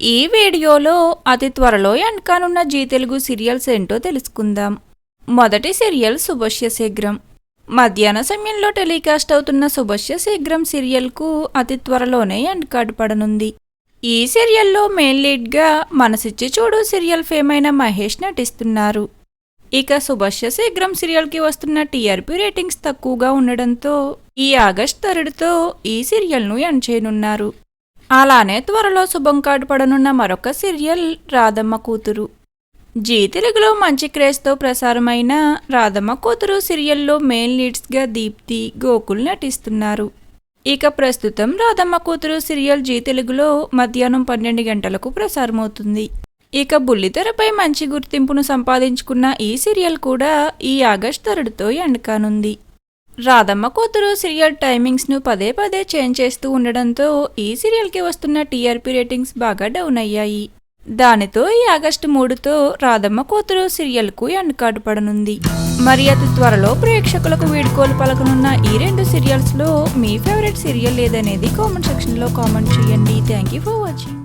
ఈ వీడియోలో అతి త్వరలో ఎండ్కానున్న జీ తెలుగు సీరియల్స్ ఏంటో తెలుసుకుందాం. మొదటి సీరియల్ శుభస్య శీఘ్రం. మధ్యాహ్న సమయంలో టెలికాస్ట్ అవుతున్న శుభస్య శీఘ్రం సీరియల్కు అతి త్వరలోనే ఎండ్ కార్డ్ పడనుంది. ఈ సీరియల్లో మెయిన్ లీడ్గా మనసిచ్చి చూడు సీరియల్ ఫేమ్ అయిన మహేష్ నటిస్తున్నారు. ఇక శుభస్య శీఘ్రం సీరియల్కి వస్తున్న టీఆర్పీ రేటింగ్స్ తక్కువగా ఉండడంతో ఈ ఆగస్ట్ థర్డ్తో ఈ సీరియల్ను ఎండ్ చేయనున్నారు. అలానే త్వరలో శుభం కార్డు పడనున్న మరొక సీరియల్ రాధమ్మ కూతురు. జీ తెలుగులో మంచి క్రేజ్తో ప్రసారమైన రాధమ్మ కూతురు సీరియల్లో మెయిన్ లీడ్స్గా దీప్తి గోకుల్ నటిస్తున్నారు. ఇక ప్రస్తుతం రాధమ్మ కూతురు సీరియల్ జీ తెలుగులో మధ్యాహ్నం పన్నెండు గంటలకు ప్రసారమవుతుంది. ఇక బుల్లితెరపై మంచి గుర్తింపును సంపాదించుకున్న ఈ సీరియల్ కూడా ఈ ఆగస్ట్ థర్డ్తో ఎండ్ కానుంది. రాధమ్మ కూతురు సీరియల్ టైమింగ్స్ను పదే పదే చేంజ్ చేస్తూ ఉండడంతో ఈ సీరియల్కి వస్తున్న టీఆర్పీ రేటింగ్స్ బాగా డౌన్ అయ్యాయి. దానితో ఈ ఆగస్టు మూడుతో రాధమ్మ కూతురు సీరియల్కు ఎండ్ కార్డు పడనుంది. మరి అతి త్వరలో ప్రేక్షకులకు వీడుకోలు పలకనున్న ఈ రెండు సీరియల్స్లో మీ ఫేవరెట్ సీరియల్ ఏదనేది కామెంట్ సెక్షన్లో కామెంట్ చేయండి. Thank you for watching.